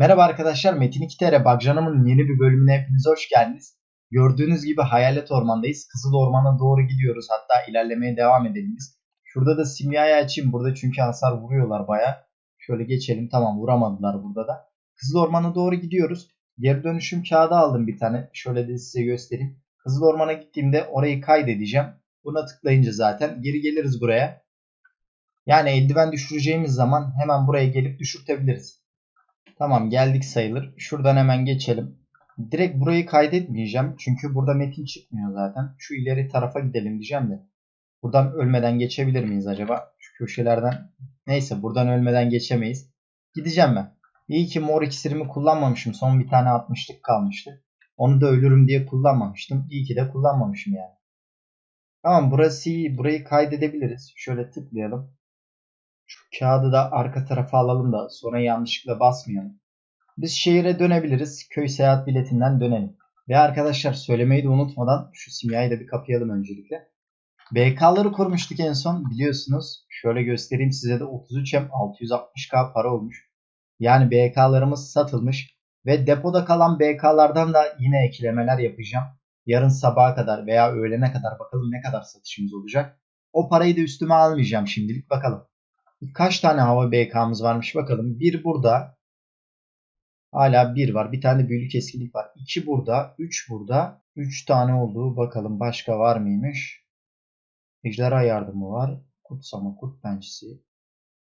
Merhaba arkadaşlar, Metin 2TR Bagcanam'ın yeni bir bölümüne hepiniz hoş geldiniz. Gördüğünüz gibi Hayalet Orman'dayız. Kızıl Orman'a doğru gidiyoruz. Hatta ilerlemeye devam edelim biz. Şurada da simyayı açayım. Burada çünkü hasar vuruyorlar baya. Şöyle geçelim. Tamam vuramadılar burada da. Kızıl Orman'a doğru gidiyoruz. Geri dönüşüm kağıdı aldım bir tane. Şöyle de size göstereyim. Kızıl Orman'a gittiğimde orayı kaydedeceğim. Buna tıklayınca zaten geri geliriz buraya. Yani eldiven düşüreceğimiz zaman hemen buraya gelip düşürtebiliriz. Tamam geldik sayılır. Şuradan hemen geçelim. Direkt burayı kaydetmeyeceğim. Çünkü burada metin çıkmıyor zaten. Şu ileri tarafa gidelim diyeceğim de. Buradan ölmeden geçebilir miyiz acaba? Şu köşelerden. Neyse buradan ölmeden geçemeyiz. Gideceğim ben. İyi ki mor iksirimi kullanmamışım. Son bir tane 60'lık kalmıştı. Onu da ölürüm diye kullanmamıştım. İyi ki de kullanmamışım yani. Tamam burası iyi. Burayı kaydedebiliriz. Şöyle tıklayalım. Şu kağıdı da arka tarafa alalım da sonra yanlışlıkla basmayalım. Biz şehire dönebiliriz. Köy seyahat biletinden dönelim. Ve arkadaşlar söylemeyi de unutmadan şu simyayı da bir kapayalım öncelikle. BK'ları kurmuştuk en son biliyorsunuz. Şöyle göstereyim size de 33M 660K para olmuş. Yani BK'larımız satılmış. Ve depoda kalan BK'lardan da yine eklemeler yapacağım. Yarın sabaha kadar veya öğlene kadar bakalım ne kadar satışımız olacak. O parayı da üstüme almayacağım şimdilik bakalım. Kaç tane hava BK'mız varmış bakalım. Bir burada. Hala bir var. Bir tane büyülü keskinlik var. İki burada. Üç burada. Üç tane olduğu bakalım başka var mıymış? Ejderha yardımı var. Kutsama kurt pençesi.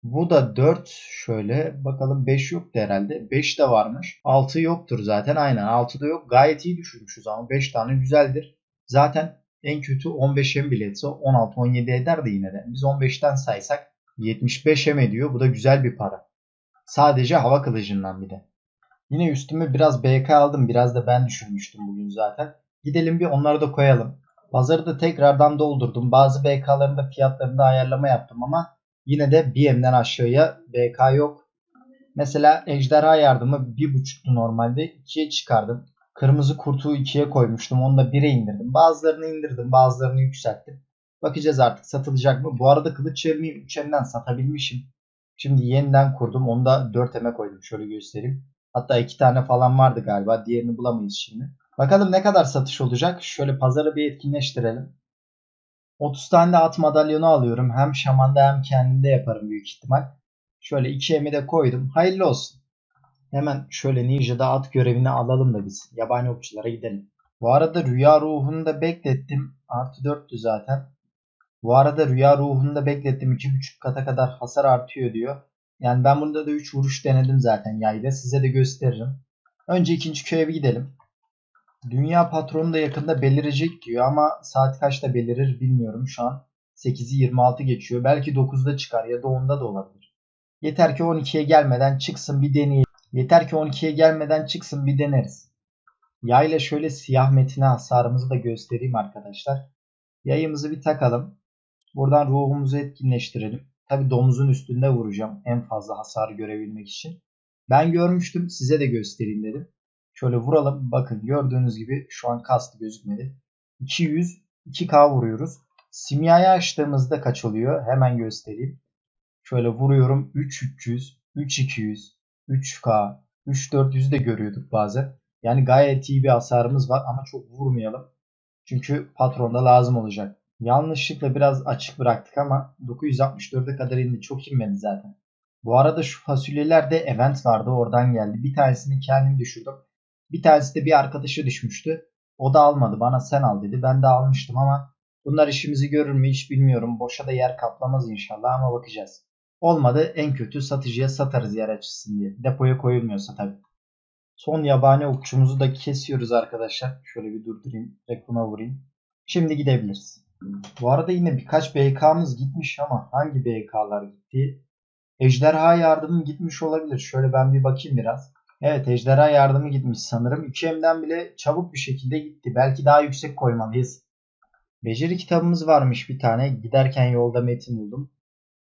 Bu da 4 şöyle bakalım 5 yoktu herhalde. 5 de varmış. 6 yoktur zaten aynen 6 da yok. Gayet iyi düşürmüşüz ama 5 tane güzeldir. Zaten en kötü 15'e bile etse 16-17 eder de yine de. Biz 15'ten saysak 75 hem ediyor. Bu da güzel bir para. Sadece hava kılıcından bir de. Yine üstüme biraz BK aldım. Biraz da ben düşürmüştüm bugün zaten. Gidelim bir onları da koyalım. Pazarı da tekrardan doldurdum. Bazı BK'ların da fiyatlarında ayarlama yaptım ama yine de BM'den aşağıya BK yok. Mesela ejderha yardımı 1.5'tu normalde 2'ye çıkardım. Kırmızı kurtuğu 2'ye koymuştum. Onu da 1'e indirdim. Bazılarını indirdim bazılarını yükselttim. Bakacağız artık satılacak mı? Bu arada kılıç çevirmeyi 3M'den satabilmişim. Şimdi yeniden kurdum. Onu da 4M'e koydum. Şöyle göstereyim. Hatta 2 tane falan vardı galiba. Diğerini bulamayız şimdi. Bakalım ne kadar satış olacak. Şöyle pazarı bir etkinleştirelim. 30 tane de at madalyonu alıyorum. Hem şamanda hem kendimde yaparım büyük ihtimal. Şöyle 2M'i de koydum. Hayırlı olsun. Hemen şöyle Ninja'da at görevini alalım da biz. Yabani okçulara gidelim. Bu arada rüya ruhunu da beklettim. Artı 4'tü zaten. Bu arada rüya ruhunu da beklettim. 2.5 kata kadar hasar artıyor diyor. Yani ben bunda da 3 vuruş denedim zaten yayda. Size de gösteririm. Önce ikinci köye bir gidelim. Dünya patronu da yakında belirecek diyor ama saat kaçta belirir bilmiyorum şu an. 8'i 26 geçiyor. Belki 9'da çıkar ya da 10'da da olabilir. Yeter ki 12'ye gelmeden çıksın bir deneyelim. Yeter ki 12'ye gelmeden çıksın bir deneriz. Yayla şöyle siyah metine hasarımızı da göstereyim arkadaşlar. Yayımızı bir takalım. Buradan ruhumuzu etkinleştirelim. Tabi domuzun üstünde vuracağım en fazla hasar görebilmek için. Ben görmüştüm size de göstereyim dedim. Şöyle vuralım. Bakın gördüğünüz gibi şu an kastı gözükmedi. 200 2K vuruyoruz. Simyayı açtığımızda kaç oluyor? Hemen göstereyim. Şöyle vuruyorum. 3300, 3200, 3K, 3400 de görüyorduk bazen. Yani gayet iyi bir hasarımız var ama çok vurmayalım. Çünkü patronda lazım olacak. Yanlışlıkla biraz açık bıraktık ama 964'e kadar indi. Çok inmedi zaten. Bu arada şu fasulyelerde event vardı. Oradan geldi. Bir tanesini kendim düşürdüm. Bir tanesi de bir arkadaşı düşmüştü. O da almadı. Bana sen al dedi. Ben de almıştım ama bunlar işimizi görür mü hiç bilmiyorum. Boşa da yer kaplamaz inşallah ama bakacağız. Olmadı en kötü satıcıya satarız yer açısın diye. Depoya koyulmuyorsa tabii. Son yabani okçumuzu da kesiyoruz arkadaşlar. Şöyle bir durdurayım. Rekuna vurayım. Şimdi gidebiliriz. Bu arada yine birkaç BK'mız gitmiş ama hangi BK'lar gitti? Ejderha yardımı gitmiş olabilir. Şöyle ben bir bakayım biraz. Evet ejderha yardımı gitmiş sanırım. 2M'den bile çabuk bir şekilde gitti. Belki daha yüksek koymalıyız. Beceri kitabımız varmış bir tane. Giderken yolda metin buldum.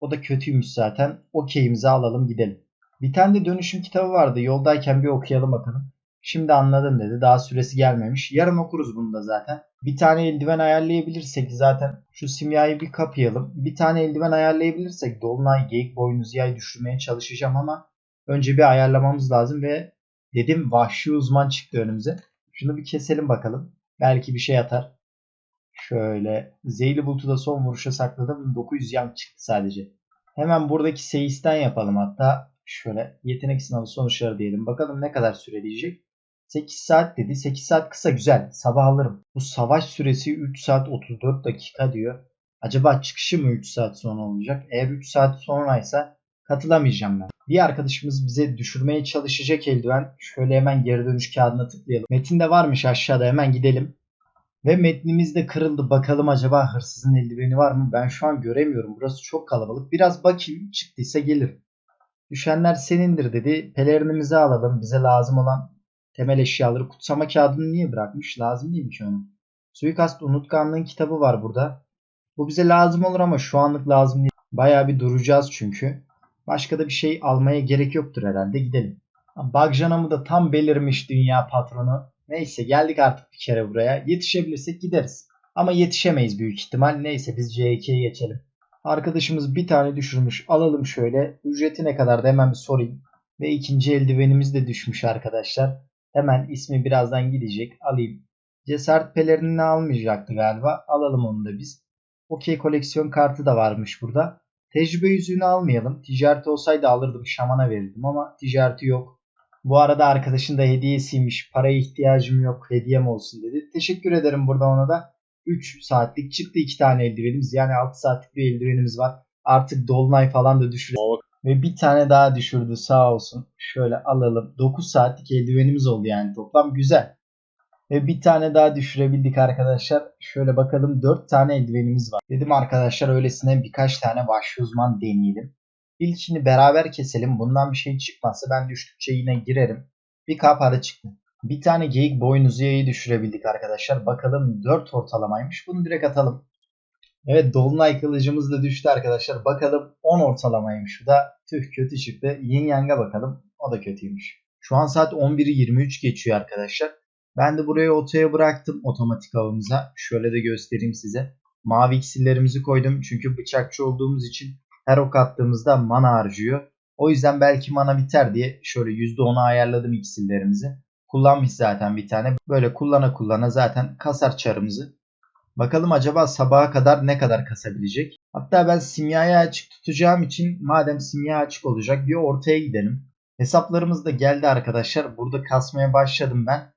O da kötüymüş zaten. Okeyimizi alalım gidelim. Bir tane de dönüşüm kitabı vardı. Yoldayken bir okuyalım bakalım. Şimdi anladım dedi. Daha süresi gelmemiş. Yarın okuruz bunu da zaten. Bir tane eldiven ayarlayabilirsek zaten şu simyayı bir kapayalım. Bir tane eldiven ayarlayabilirsek dolunay, geyik, boynuz, yay düşürmeye çalışacağım ama önce bir ayarlamamız lazım ve Dedim vahşi uzman çıktı önümüze. Şunu bir keselim bakalım. Belki bir şey atar. Şöyle zehirli bulutu da son vuruşa sakladım. 900 yan çıktı sadece. Hemen buradaki seyisten yapalım hatta. Şöyle yetenek sınavı sonuçları diyelim. Bakalım ne kadar süre diyecek. 8 saat dedi. 8 saat kısa güzel. Sabah alırım. Bu savaş süresi 3 saat 34 dakika diyor. Acaba çıkışı mı 3 saat sonra olacak? Eğer 3 saat sonraysa katılamayacağım ben. Bir arkadaşımız bize düşürmeye çalışacak eldiven. Şöyle hemen geri dönüş kağıdına tıklayalım. Metinde varmış aşağıda hemen gidelim. Ve metnimiz de kırıldı. Bakalım acaba hırsızın eldiveni var mı? Ben şu an göremiyorum. Burası çok kalabalık. Biraz bakayım. Çıktıysa gelir. Düşenler senindir dedi. Pelerinimizi alalım. Bize lazım olan temel eşyaları. Kutsama kağıdını niye bırakmış? Lazım değil mi ki onu? Suikast unutkanlığın kitabı var burada. Bu bize lazım olur ama şu anlık lazım değil. Bayağı bir duracağız çünkü. Başka da bir şey almaya gerek yoktur herhalde. Gidelim. Bagjanamı da tam belirmiş dünya patronu. Neyse geldik artık bir kere buraya. Yetişebilirsek gideriz. Ama yetişemeyiz büyük ihtimal. Neyse biz C2'ye geçelim. Arkadaşımız bir tane düşürmüş. Alalım şöyle. Ücreti ne kadar da hemen bir sorayım. Ve ikinci eldivenimiz de düşmüş arkadaşlar. Hemen ismi birazdan gidecek. Alayım. Cesaret pelerinini almayacaktı galiba. Alalım onu da biz. Okey koleksiyon kartı da varmış burada. Tecrübe yüzüğünü almayalım. Ticareti olsaydı alırdım. Şamana verirdim ama ticareti yok. Bu arada arkadaşın da hediyesiymiş. Paraya ihtiyacım yok. Hediyem olsun dedi. Teşekkür ederim burada ona da. 3 saatlik çıktı 2 tane eldivenimiz. Yani 6 saatlik bir eldivenimiz var. Artık dolunay falan da düşürüyor. Ve bir tane daha düşürdü sağ olsun. Şöyle alalım. 9 saatlik eldivenimiz oldu yani toplam. Güzel. Ve bir tane daha düşürebildik arkadaşlar. Şöyle bakalım 4 tane eldivenimiz var. Dedim arkadaşlar öylesine birkaç tane vahşi uzman deneyelim. İlkini beraber keselim. Bundan bir şey çıkmazsa ben düştükçe yine girerim. Bir k para çıktı. Bir tane geyik boynuzuyayı düşürebildik arkadaşlar. Bakalım 4 ortalamaymış. Bunu direkt atalım. Evet Dolunay kılıcımız da düştü arkadaşlar. Bakalım 10 ortalamaymış. Bu da tüh kötü çıktı. Yin Yang'a bakalım. O da kötüymüş. Şu an saat 11'i 23 geçiyor arkadaşlar. Ben de buraya otoya bıraktım otomatik avımıza. Şöyle de göstereyim size. Mavi iksirlerimizi koydum. Çünkü bıçakçı olduğumuz için her ok attığımızda mana harcıyor. O yüzden belki mana biter diye şöyle %10'a ayarladım iksirlerimizi. Kullanmış zaten bir tane. Böyle kullana kullana zaten kasar çarımızı. Bakalım acaba sabaha kadar ne kadar kasabilecek. Hatta ben simyaya açık tutacağım için madem simya açık olacak bir ortaya gidelim. Hesaplarımız da geldi arkadaşlar. Burada kasmaya başladım ben.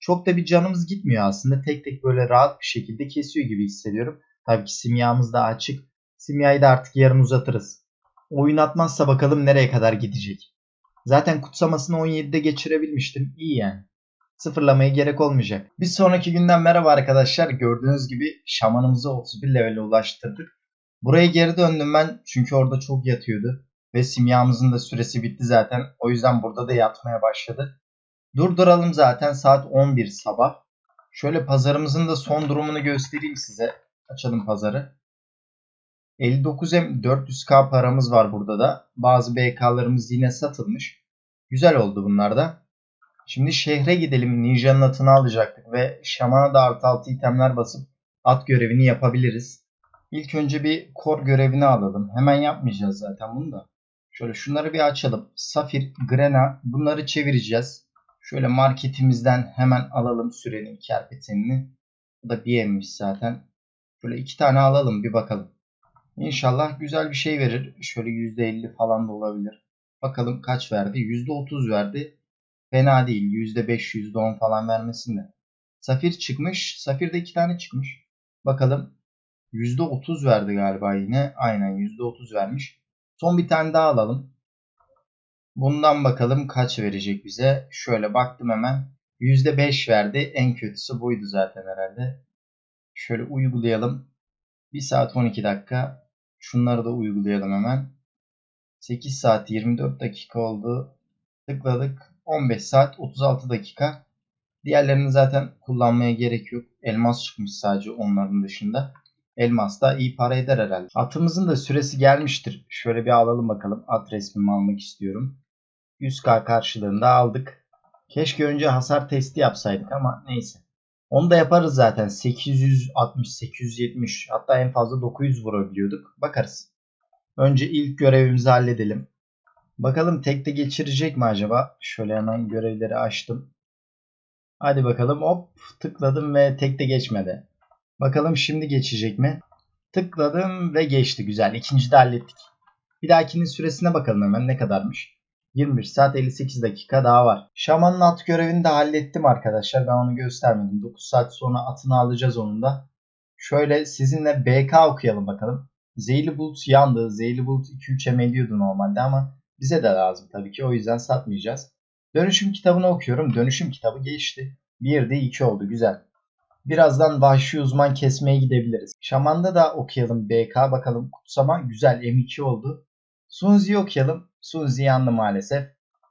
Çok da bir canımız gitmiyor aslında. Tek tek böyle rahat bir şekilde kesiyor gibi hissediyorum. Tabii ki simyamız da açık. Simyayı da artık yarın uzatırız. Oyun atmazsa bakalım nereye kadar gidecek. Zaten kutsamasını 17'de geçirebilmiştim. İyi yani. Sıfırlamaya gerek olmayacak. Bir sonraki günden merhaba arkadaşlar. Gördüğünüz gibi şamanımızı 31 level'e ulaştırdık. Buraya geri döndüm ben çünkü orada çok yatıyordu. Ve simyamızın da süresi bitti zaten. O yüzden burada da yatmaya başladı. Durduralım zaten saat 11 sabah. Şöyle pazarımızın da son durumunu göstereyim size. Açalım pazarı. 59M 400k paramız var burada da. Bazı BK'larımız yine satılmış. Güzel oldu bunlar da. Şimdi şehre gidelim. Ninja'nın atını alacaktık ve şamana da artı altı itemler basıp at görevini yapabiliriz. İlk önce bir kor görevini alalım. Hemen yapmayacağız zaten bunu da. Şöyle şunları bir açalım. Safir, Grena bunları çevireceğiz. Şöyle marketimizden hemen alalım sürenin kerpetenini. Bu da bir emmiş zaten. Şöyle iki tane alalım bir bakalım. İnşallah güzel bir şey verir. Şöyle %50 falan da olabilir. Bakalım kaç verdi? %30 verdi. Fena değil. %5, %10 falan vermesin de. Safir çıkmış. Safir'de iki tane çıkmış. Bakalım. %30 verdi galiba yine. Aynen %30 vermiş. Son bir tane daha alalım. Bundan bakalım kaç verecek bize. Şöyle baktım hemen. %5 verdi. En kötüsü buydu zaten herhalde. Şöyle uygulayalım. 1 saat 12 dakika. Şunları da uygulayalım hemen. 8 saat 24 dakika oldu. Tıkladık. 15 saat 36 dakika. Diğerlerini zaten kullanmaya gerek yok. Elmas çıkmış sadece onların dışında. Elmas da iyi para eder herhalde. Atımızın da süresi gelmiştir. Şöyle bir alalım bakalım. At resmimi almak istiyorum. 100k karşılığında aldık. Keşke önce hasar testi yapsaydık ama neyse. Onu da yaparız zaten. 860, 870 hatta en fazla 900 vurabiliyorduk. Bakarız. Önce ilk görevimizi halledelim. Bakalım tekte geçirecek mi acaba? Şöyle hemen görevleri açtım. Hadi bakalım hop tıkladım ve tekte geçmedi. Bakalım şimdi geçecek mi? Tıkladım ve geçti güzel. İkinci de hallettik. Bir dahakinin süresine bakalım hemen ne kadarmış. 21 saat 58 dakika daha var. Şamanın at görevini de hallettim arkadaşlar. Ben onu göstermedim. 9 saat sonra atını alacağız onun da. Şöyle sizinle BK okuyalım bakalım. Zeyli Bulut yandı. Zeyli Bulut 2-3 emeliyordu normalde ama bize de lazım tabii ki. O yüzden satmayacağız. Dönüşüm kitabını okuyorum. Dönüşüm kitabı geçti. Bir de 2 oldu. Güzel. Birazdan vahşi uzman kesmeye gidebiliriz. Şaman'da da okuyalım BK bakalım. Kutsama güzel M2 oldu. Sunzi'yi okuyalım. Sunzi yandı maalesef.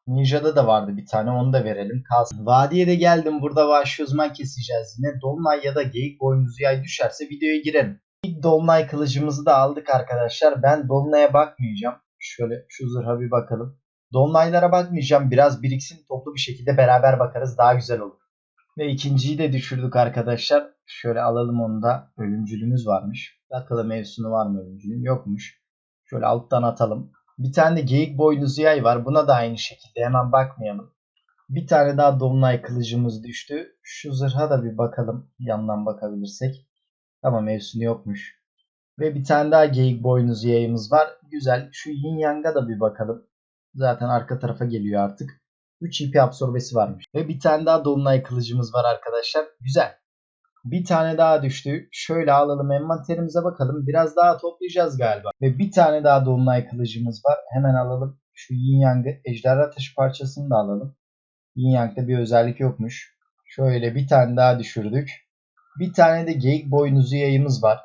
Ninja'da da vardı bir tane onu da verelim. Kalsın. Vadiye de geldim. Burada vahşi uzman keseceğiz yine. Dolunay ya da geyik boynuzu yay düşerse videoya girelim. İlk Dolunay kılıcımızı da aldık arkadaşlar. Ben Dolunay'a bakmayacağım. Şöyle şu zırha bir bakalım. Dolunaylara bakmayacağım. Biraz biriksin toplu bir şekilde beraber bakarız. Daha güzel olur. Ve ikinciyi de düşürdük arkadaşlar. Şöyle alalım onu da. Ölümcülümüz varmış. Bakalım mevsunu var mı ölümcülün? Yokmuş. Şöyle alttan atalım. Bir tane de geyik boynuzu yay var. Buna da aynı şekilde hemen bakmayalım. Bir tane daha dolunay kılıcımız düştü. Şu zırha da bir bakalım. Yandan bakabilirsek. Tamam mevsunu yokmuş. Ve bir tane daha geyik boynuzu yayımız var. Güzel. Şu yin yang'a da bir bakalım. Zaten arka tarafa geliyor artık. 3 IP absorbesi varmış. Ve bir tane daha dolunay kılıcımız var arkadaşlar. Güzel. Bir tane daha düştü. Şöyle alalım envanterimize bakalım. Biraz daha toplayacağız galiba. Ve bir tane daha dolunay kılıcımız var. Hemen alalım. Şu yin yang'ı ejderha taşı parçasını da alalım. Yin yang'da bir özellik yokmuş. Şöyle bir tane daha düşürdük. Bir tane de geyik boynuzu yayımız var.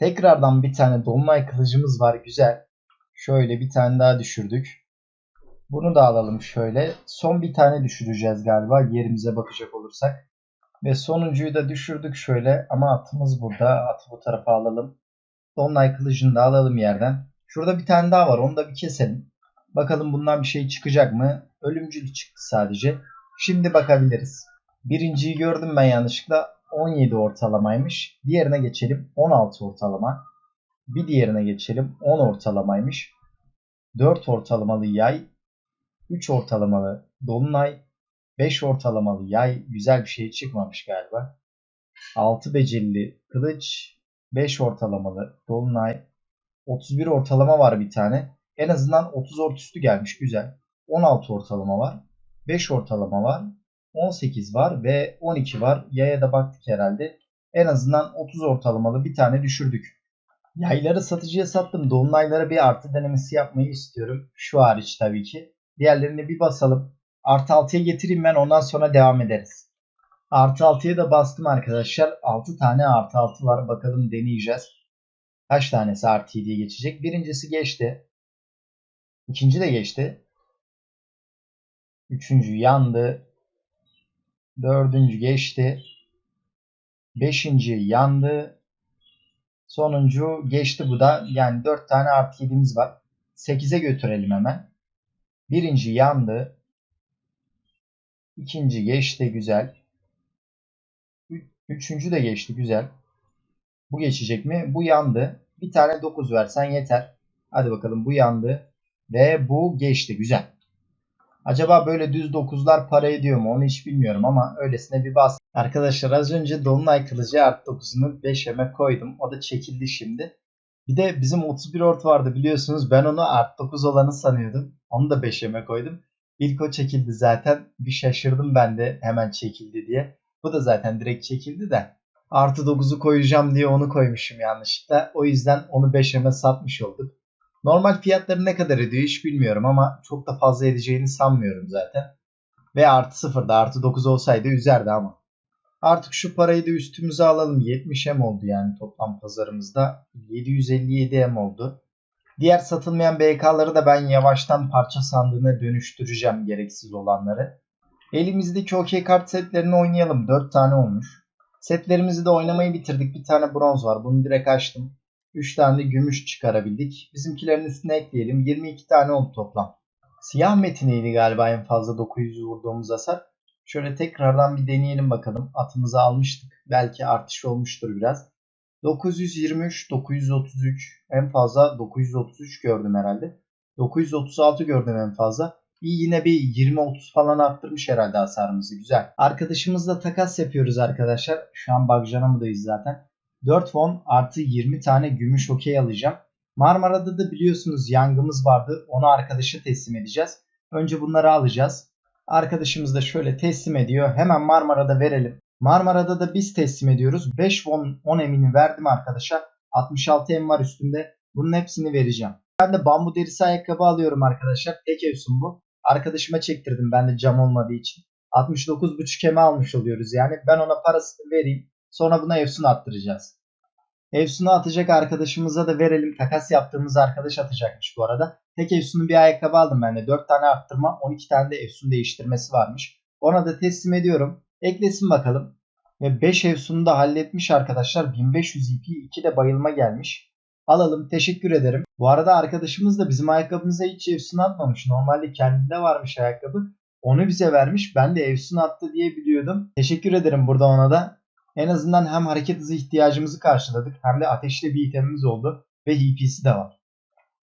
Tekrardan bir tane dolunay kılıcımız var. Güzel. Şöyle bir tane daha düşürdük. Bunu da alalım şöyle. Son bir tane düşüreceğiz galiba yerimize bakacak olursak. Ve sonuncuyu da düşürdük şöyle ama atımız burada. Atı bu tarafa alalım. Dolunay kılıcını da alalım yerden. Şurada bir tane daha var onu da bir keselim. Bakalım bundan bir şey çıkacak mı? Ölümcül çıktı sadece. Şimdi bakabiliriz. Birinciyi gördüm ben yanlışlıkla. 17 ortalamaymış. Diğerine geçelim. 16 ortalama. Bir diğerine geçelim. 10 ortalamaymış. 4 ortalamalı yay. 3 ortalamalı dolunay. 5 ortalamalı yay. Güzel bir şey çıkmamış galiba. 6 becerili kılıç. 5 ortalamalı dolunay. 31 ortalama var bir tane. En azından 30 ort üstü gelmiş. Güzel. 16 ortalama var. 5 ortalama var. 18 var ve 12 var. Yaya da baktık herhalde. En azından 30 ortalamalı bir tane düşürdük. Yayları satıcıya sattım. Dolunaylara bir artı denemesi yapmayı istiyorum. Şu hariç tabii ki. Diğerlerini bir basalım. Artı 6'ya getireyim ben ondan sonra devam ederiz. Artı 6'ya da bastım arkadaşlar. 6 tane artı 6 var. Bakalım deneyeceğiz. Kaç tanesi artı 7'ye geçecek? Birincisi geçti. İkinci de geçti. Üçüncü yandı. Dördüncü geçti. Beşinci yandı. Sonuncu geçti bu da. Yani dört tane artı 7'miz var. 8'e götürelim hemen. Birinci yandı. İkinci geçti güzel. Üçüncü de geçti güzel. Bu geçecek mi? Bu yandı. Bir tane 9 versen yeter. Hadi bakalım bu yandı. Ve bu geçti güzel. Acaba böyle düz 9'lar para ediyor mu onu hiç bilmiyorum ama öylesine bir bas. Arkadaşlar az önce Dolunay Kılıcı art 9'unu 5'eme koydum. O da çekildi şimdi. Bir de bizim 31 ort vardı biliyorsunuz. Ben onu art 9 olanı sanıyordum. Onu da 5'eme koydum. İlk o çekildi zaten. Bir şaşırdım ben de hemen çekildi diye. Bu da zaten direkt çekildi de. Artı 9'u koyacağım diye onu koymuşum yanlışlıkla. O yüzden onu 5'eme satmış olduk. Normal fiyatları ne kadar ediyor hiç bilmiyorum ama çok da fazla edeceğini sanmıyorum zaten. Ve artı 0'da artı 9 olsaydı üzerdi ama. Artık şu parayı da üstümüze alalım. 70 M oldu yani toplam pazarımızda. 757 M oldu. Diğer satılmayan BK'ları da ben yavaştan parça sandığına dönüştüreceğim gereksiz olanları. Elimizdeki okey kart setlerini oynayalım. 4 tane olmuş. Setlerimizi de oynamayı bitirdik. Bir tane bronz var. Bunu direkt açtım. 3 tane de gümüş çıkarabildik. Bizimkilerin üstüne ekleyelim. 22 tane oldu toplam. Siyah metiniydi galiba en fazla 900 vurduğumuz hasar. Şöyle tekrardan bir deneyelim bakalım. Atımızı almıştık. Belki artış olmuştur biraz. 923, 933 en fazla 933 gördüm herhalde. 936 gördüm en fazla. İyi yine bir 20-30 falan arttırmış herhalde hasarımızı. Güzel. Arkadaşımızla takas yapıyoruz arkadaşlar. Şu an Bagjanamı'dayız zaten. 4 won artı 20 tane gümüş okey alacağım. Marmara'da da biliyorsunuz yangımız vardı. Onu arkadaşa teslim edeceğiz. Önce bunları alacağız. Arkadaşımız da şöyle teslim ediyor. Hemen Marmara'da verelim. Marmara'da da biz teslim ediyoruz. 5 won 10 emini verdim arkadaşa. 66 em var üstünde. Bunun hepsini vereceğim. Ben de bambu derisi ayakkabı alıyorum arkadaşlar. Tek evsun bu. Arkadaşıma çektirdim ben de cam olmadığı için. 69,5 eme almış oluyoruz yani. Ben ona parasını vereyim. Sonra buna Efsun attıracağız. Efsun'u atacak arkadaşımıza da verelim. Takas yaptığımız arkadaş atacakmış bu arada. Tek Efsun'un bir ayakkabı aldım ben de. 4 tane arttırma 12 tane de Efsun değiştirmesi varmış. Ona da teslim ediyorum. Eklesin bakalım. Ve 5 Efsun'u da halletmiş arkadaşlar. 1500 EP 2 de bayılma gelmiş. Alalım. Teşekkür ederim. Bu arada arkadaşımız da bizim ayakkabımıza hiç Efsun atmamış. Normalde kendinde varmış ayakkabı. Onu bize vermiş. Ben de Efsun attı diye biliyordum. Teşekkür ederim burada ona da. En azından hem hareket hızı ihtiyacımızı karşıladık hem de ateşli bir itemimiz oldu ve HP'si de var.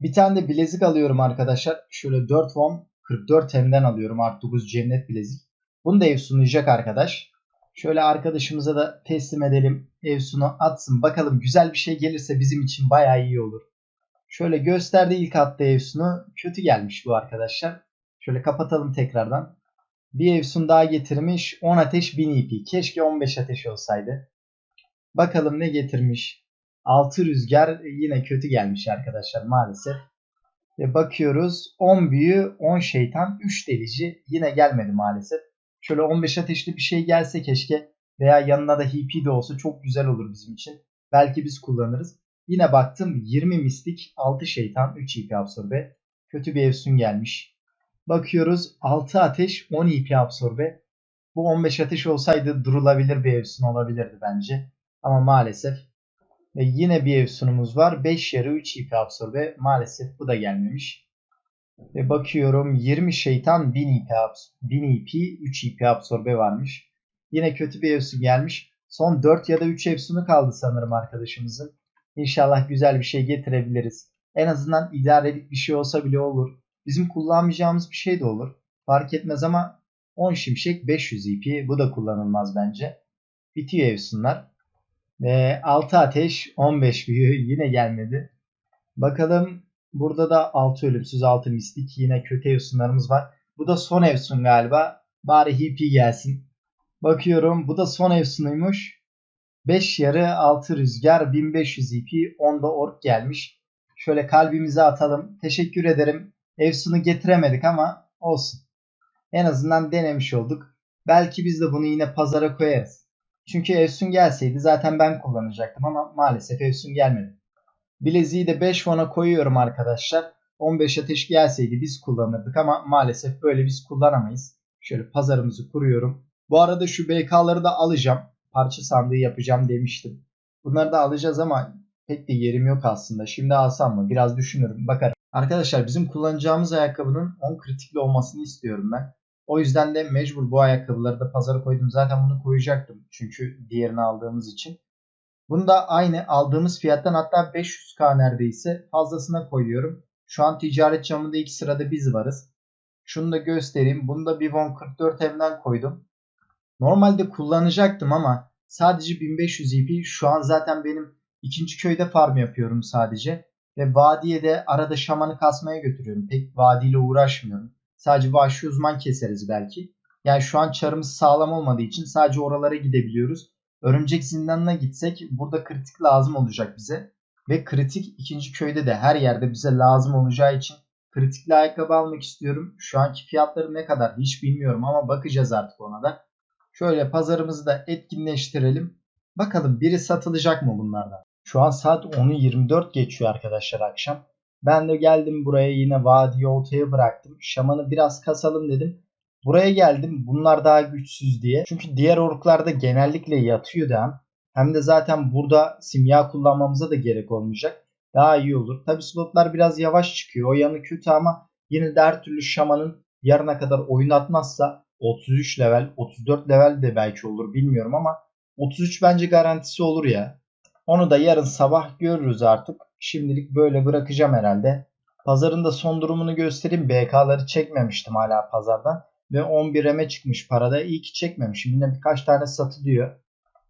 Bir tane de bilezik alıyorum arkadaşlar. Şöyle 4 won 44 hemden alıyorum artı 9 cennet bilezik. Bunu da Evsunlayacak arkadaş. Şöyle arkadaşımıza da teslim edelim. Evsun'u atsın. Bakalım güzel bir şey gelirse bizim için bayağı iyi olur. Şöyle gösterdi ilk attığı Evsun'u. Kötü gelmiş bu arkadaşlar. Şöyle kapatalım tekrardan. Bir Evsun daha getirmiş. 10 ateş 1000 EP. Keşke 15 ateş olsaydı. Bakalım ne getirmiş. 6 rüzgar yine kötü gelmiş arkadaşlar maalesef. Ve bakıyoruz 10 büyü 10 şeytan 3 delici yine gelmedi maalesef. Şöyle 15 ateşli bir şey gelse keşke veya yanına da HP de olsa çok güzel olur bizim için. Belki biz kullanırız. Yine baktım 20 mistik 6 şeytan 3 EP absorbe. Kötü bir Evsun gelmiş. Bakıyoruz 6 ateş 10 EP absorbe. Bu 15 ateş olsaydı durulabilir bir Evsun olabilirdi bence. Ama maalesef. Ve yine bir Evsun'umuz var. 5 yarı 3 EP absorbe. Maalesef bu da gelmemiş. Ve bakıyorum 20 şeytan 1000 EP, 1000 EP 3 EP absorbe varmış. Yine kötü bir Evsun gelmiş. Son 4 ya da 3 Evsun'u kaldı sanırım arkadaşımızın. İnşallah güzel bir şey getirebiliriz. En azından idarelik bir şey olsa bile olur. Bizim kullanmayacağımız bir şey de olur. Fark etmez ama 10 şimşek 500 EP bu da kullanılmaz bence. Bitiyor Evsunlar. Ve 6 ateş 15 büyü yine gelmedi. Bakalım burada da 6 ölümsüz 6 mistik yine kötü Evsunlarımız var. Bu da son Evsun galiba. Bari HP gelsin. Bakıyorum bu da son Evsun'uymuş. 5 yarı 6 rüzgar 1500 EP 10 da ork gelmiş. Şöyle kalbimize atalım. Teşekkür ederim. Efsun'u getiremedik ama olsun. En azından denemiş olduk. Belki biz de bunu yine pazara koyarız. Çünkü Efsun gelseydi zaten ben kullanacaktım ama maalesef Efsun gelmedi. Bileziği de 5 won'a koyuyorum arkadaşlar. 15 ateş gelseydi biz kullanırdık ama maalesef böyle biz kullanamayız. Şöyle pazarımızı kuruyorum. Bu arada şu BK'ları da alacağım. Parça sandığı yapacağım demiştim. Bunları da alacağız ama pek de yerim yok aslında. Şimdi alsam mı? Biraz düşünürüm. Bakarım. Arkadaşlar bizim kullanacağımız ayakkabının 10 kritikli olmasını istiyorum ben. O yüzden de mecbur bu ayakkabıları da pazara koydum. Zaten bunu koyacaktım. Çünkü diğerini aldığımız için. Bunu da aynı aldığımız fiyattan hatta 500k neredeyse fazlasına koyuyorum. Şu an ticaret camında ilk sırada biz varız. Şunu da göstereyim. Bunu da bir 44 evden koydum. Normalde kullanacaktım ama sadece 1500 EP şu an zaten benim ikinci köyde farm yapıyorum sadece. Ve vadiye de arada şamanı kasmaya götürüyorum. Pek vadiyle uğraşmıyorum. Sadece vahşi uzman keseriz belki. Yani şu an çarımız sağlam olmadığı için sadece oralara gidebiliyoruz. Örümcek zindanına gitsek burada kritik lazım olacak bize. Ve kritik ikinci köyde de her yerde bize lazım olacağı için kritikli ayakkabı almak istiyorum. Şu anki fiyatları ne kadar hiç bilmiyorum ama bakacağız artık ona da. Şöyle pazarımızı da etkinleştirelim. Bakalım biri satılacak mı bunlardan? Şu an saat 10'u 24 geçiyor arkadaşlar akşam. Ben de geldim buraya yine vadiyi oltaya bıraktım. Şamanı biraz kasalım dedim. Buraya geldim bunlar daha güçsüz diye. Çünkü diğer orklarda genellikle yatıyor da hem de zaten burada simya kullanmamıza da gerek olmayacak. Daha iyi olur. Tabi slotlar biraz yavaş çıkıyor. O yanı kötü ama yine de her türlü şamanın yarına kadar oyun atmazsa 33 level, 34 level de belki olur bilmiyorum ama 33 bence garantisi olur ya. Onu da yarın sabah görürüz artık. Şimdilik böyle bırakacağım herhalde. Pazarın da son durumunu göstereyim. BK'ları çekmemiştim hala pazardan. Ve 11'eme çıkmış parada. İyi ki çekmemişim. Yine birkaç tane satılıyor.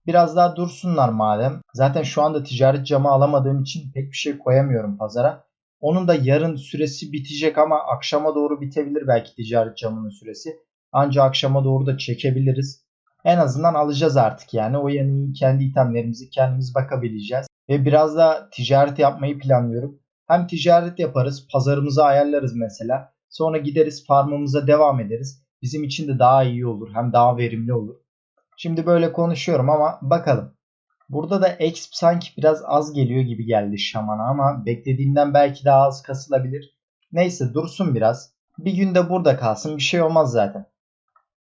Biraz daha dursunlar madem. Zaten şu anda ticaret camı alamadığım için pek bir şey koyamıyorum pazara. Onun da yarın süresi bitecek ama akşama doğru bitebilir belki ticaret camının süresi. Ancak akşama doğru da çekebiliriz. En azından alacağız artık yani. O yani kendi itemlerimizi kendimiz bakabileceğiz. Ve biraz da ticaret yapmayı planlıyorum. Hem ticaret yaparız, pazarımızı ayarlarız mesela. Sonra gideriz farmımıza devam ederiz. Bizim için de daha iyi olur. Hem daha verimli olur. Şimdi böyle konuşuyorum ama bakalım. Burada da exp sanki biraz az geliyor gibi geldi şamana ama beklediğimden belki daha az kasılabilir. Neyse dursun biraz. Bir günde burada kalsın bir şey olmaz zaten.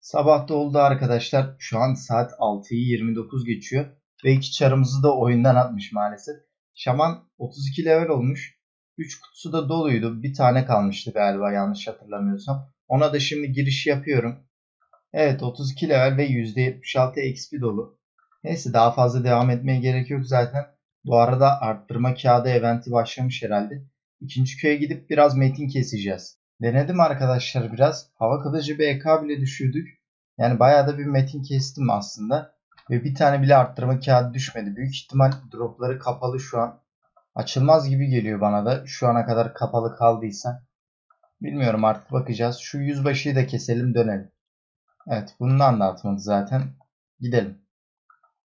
Sabah da oldu arkadaşlar. Şu an saat 6'yı 29 geçiyor. Ve iki çarımızı da oyundan atmış maalesef. Şaman 32 level olmuş. 3 kutusu da doluydu. Bir tane kalmıştı galiba yanlış hatırlamıyorsam. Ona da şimdi giriş yapıyorum. Evet 32 level ve %76 XP dolu. Neyse daha fazla devam etmeye gerek yok zaten. Bu arada arttırma kağıdı eventi başlamış herhalde. İkinci köye gidip biraz metin keseceğiz. Denedim arkadaşlar biraz. Hava kılıcı bir EK bile düşürdük. Yani bayağı da bir metin kestim aslında. Ve bir tane bile arttırma kağıdı düşmedi. Büyük ihtimal dropları kapalı şu an. Açılmaz gibi geliyor bana da. Şu ana kadar kapalı kaldıysa. Bilmiyorum artık bakacağız. Şu yüzbaşıyı da keselim dönelim. Evet bundan da atmadı zaten. Gidelim.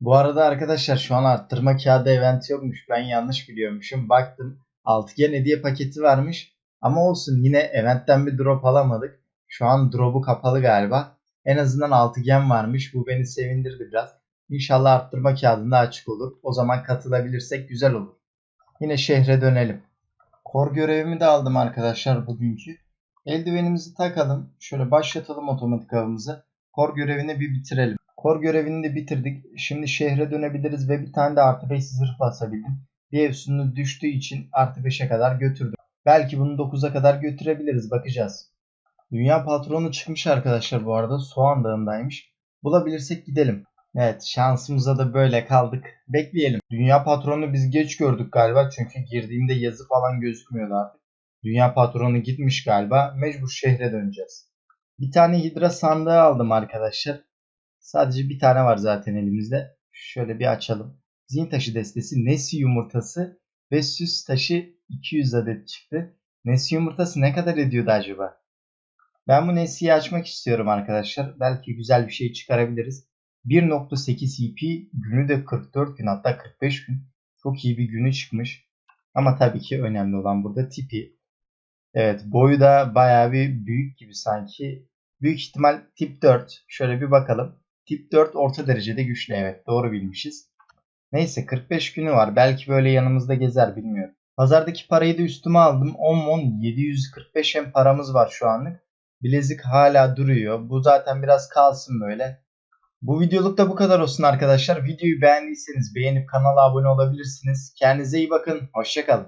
Bu arada arkadaşlar şu an arttırma kağıdı event yokmuş. Ben yanlış biliyormuşum. Baktım altıgen hediye paketi varmış. Ama olsun yine eventten bir drop alamadık. Şu an drop'u kapalı galiba. En azından altıgen varmış. Bu beni sevindirdi biraz. İnşallah arttırma kağıdında açık olur. O zaman katılabilirsek güzel olur. Yine şehre dönelim. Kor görevimi de aldım arkadaşlar bugünkü. Eldivenimizi takalım. Şöyle başlatalım otomatik avımızı. Kor görevini bir bitirelim. Kor görevini de bitirdik. Şimdi şehre dönebiliriz ve bir tane de artı 5 zırh basabildim. Bir efsunlu düştüğü için artı 5'e kadar götürdüm. Belki bunu 9'a kadar götürebiliriz. Bakacağız. Dünya patronu çıkmış arkadaşlar bu arada. Soğan dağındaymış. Bulabilirsek gidelim. Evet şansımıza da böyle kaldık. Bekleyelim. Dünya patronu biz geç gördük galiba. Çünkü girdiğimde yazı falan gözükmüyordu artık. Dünya patronu gitmiş galiba. Mecbur şehre döneceğiz. Bir tane hidra sandığı aldım arkadaşlar. Sadece bir tane var zaten elimizde. Şöyle bir açalım. Zihin taşı destesi, Nesi yumurtası ve süs taşı 200 adet çıktı. Nesi yumurtası ne kadar ediyordu acaba? Ben bu Nesi'yi açmak istiyorum arkadaşlar. Belki güzel bir şey çıkarabiliriz. 1.8 EP günü de 44 gün hatta 45 gün. Çok iyi bir günü çıkmış. Ama tabii ki önemli olan burada tipi. Evet boyu da bayağı bir büyük gibi sanki. Büyük ihtimal tip 4. Şöyle bir bakalım. Tip 4 orta derecede güçlü evet doğru bilmişiz. Neyse 45 günü var. Belki böyle yanımızda gezer bilmiyorum. Pazardaki parayı da üstüme aldım. 10 mon 745 hem paramız var şu anlık. Bilezik hala duruyor. Bu zaten biraz kalsın böyle. Bu videoluk da bu kadar olsun arkadaşlar. Videoyu beğendiyseniz beğenip kanala abone olabilirsiniz. Kendinize iyi bakın. Hoşçakalın.